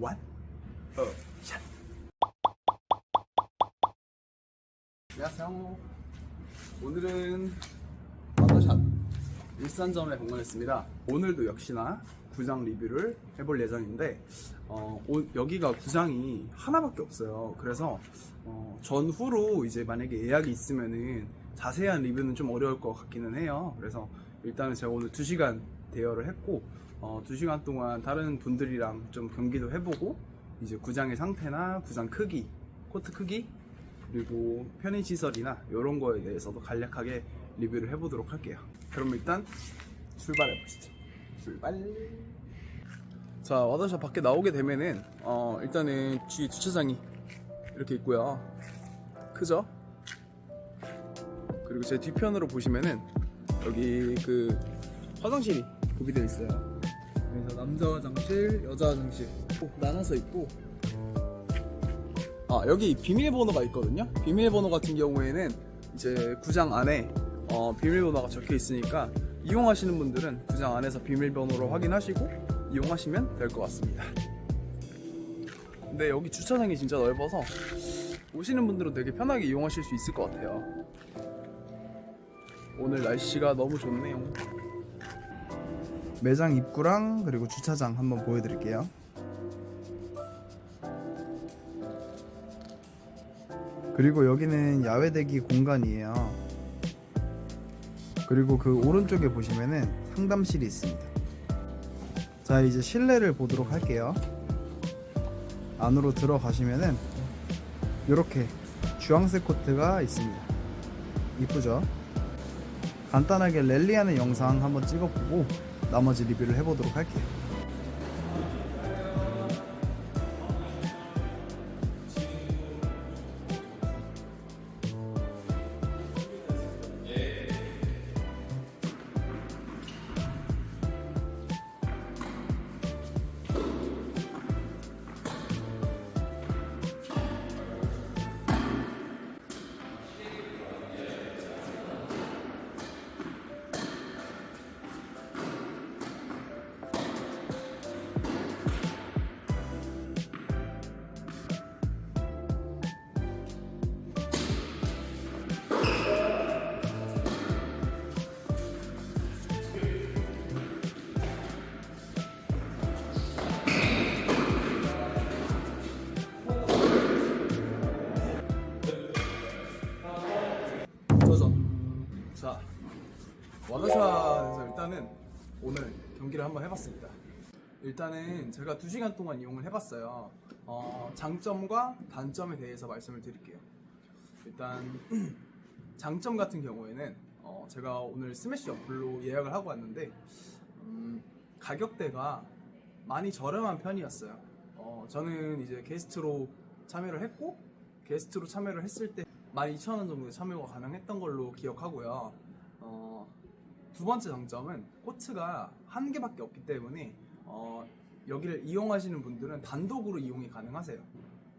What? 어, 샷. 안녕하세요. 오늘은 워터샷 일산점에 방문했습니다. 오늘도 역시나 구장 리뷰를 해볼 예정인데 어, 오- 여기가 구장이 하나밖에 없어요. 그래서 어, 전후로 이제 만약에 예약이 있으면은 자세한 리뷰는 좀 어려울 것 같기는 해요. 그래서 일단은 제가 오늘 2시간 대여를 했고 어, 2시간 동안 다른 분들이랑 좀 경기도 해보고 이제 구장의 상태나 구장 크기, 코트 크기 그리고 편의 시설이나 이런 거에 대해서도 간략하게 리뷰를 해보도록 할게요. 그럼 일단 출발해 보시죠. 출발. 자 와더샵 밖에 나오게 되면은 어 일단은 뒤 주차장이 이렇게 있고요. 크죠? 그리고 제 뒤편으로 보시면은 여기 그 화장실이 구비되어 있어요. 그래서 남자 화장실, 여자 화장실 꼭 나눠서 있고 아 여기 비밀번호가 있거든요. 비밀번호 같은 경우에는 이제 구장 안에 어, 비밀번호가 적혀 있으니까 이용하시는 분들은 구장 안에서 비밀번호로 확인하시고 이용하시면 될 것 같습니다. 근데 여기 주차장이 진짜 넓어서 오시는 분들은 되게 편하게 이용하실 수 있을 것 같아요. 오늘 날씨가 너무 좋네요. 매장 입구랑 그리고 주차장 한번 보여드릴게요. 그리고 여기는 야외 대기 공간이에요. 그리고 그 오른쪽에 보시면은 상담실이 있습니다. 자, 이제 실내를 보도록 할게요. 안으로 들어가시면은 이렇게 주황색 코트가 있습니다. 이쁘죠? 간단하게 랠리하는 영상 한번 찍어보고 나머지 리뷰를 해보도록 할게요. 와더샷에서 일단은 오늘 경기를 한번 해봤습니다. 일단은 제가 2시간 동안 이용을 해봤어요. 어, 장점과 단점에 대해서 말씀을 드릴게요. 일단 장점 같은 경우에는 어, 제가 오늘 스매시 어플로 예약을 하고 왔는데 음, 가격대가 많이 저렴한 편이었어요. 어, 저는 이제 게스트로 참여를 했고 게스트로 참여를 했을 때 12,000원 정도의 참여가 가능했던 걸로 기억하고요. 어, 두 번째 장점은 코트가 한 개밖에 없기 때문에 어, 여기를 이용하시는 분들은 단독으로 이용이 가능하세요.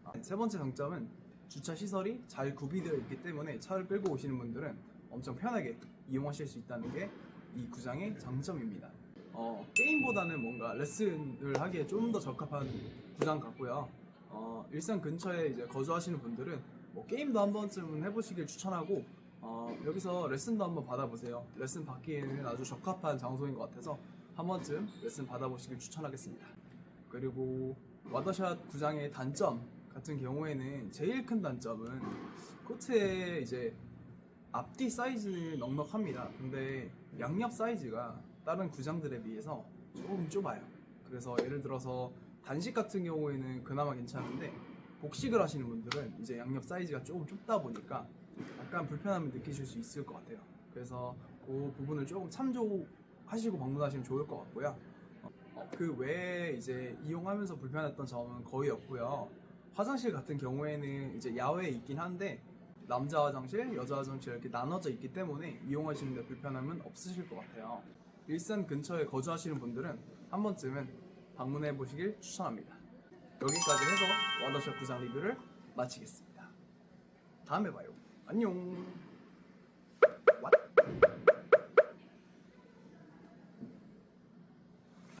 아, 세 번째 장점은 주차 시설이 잘 구비되어 있기 때문에 차를 끌고 오시는 분들은 엄청 편하게 이용하실 수 있다는 게 이 구장의 장점입니다. 어, 게임보다는 뭔가 레슨을 하기에 좀 더 적합한 구장 같고요. 어, 일산 근처에 이제 거주하시는 분들은 뭐 게임도 한 번쯤은 해보시길 추천하고 어, 여기서 레슨도 한번 받아보세요. 레슨 받기에는 아주 적합한 장소인 것 같아서 한 번쯤 레슨 받아보시길 추천하겠습니다. 그리고 와더샷 구장의 단점 같은 경우에는 제일 큰 단점은 코트의 이제 앞뒤 사이즈는 넉넉합니다. 근데 양옆 사이즈가 다른 구장들에 비해서 조금 좁아요. 그래서 예를 들어서 단식 같은 경우에는 그나마 괜찮은데 복식을 하시는 분들은 이제 양옆 사이즈가 조금 좁다 보니까 약간 불편함을 느끼실 수 있을 것 같아요. 그래서 그 부분을 조금 참조하시고 방문하시면 좋을 것 같고요. 어, 그 외에 이제 이용하면서 불편했던 점은 거의 없고요. 화장실 같은 경우에는 이제 야외에 있긴 한데 남자 화장실, 여자 화장실 이렇게 나눠져 있기 때문에 이용하시는데 불편함은 없으실 것 같아요. 일산 근처에 거주하시는 분들은 한 번쯤은 방문해 보시길 추천합니다. 여기까지 해서 와더샷 구장 리뷰를 마치겠습니다. 다음에 봐요. 안녕.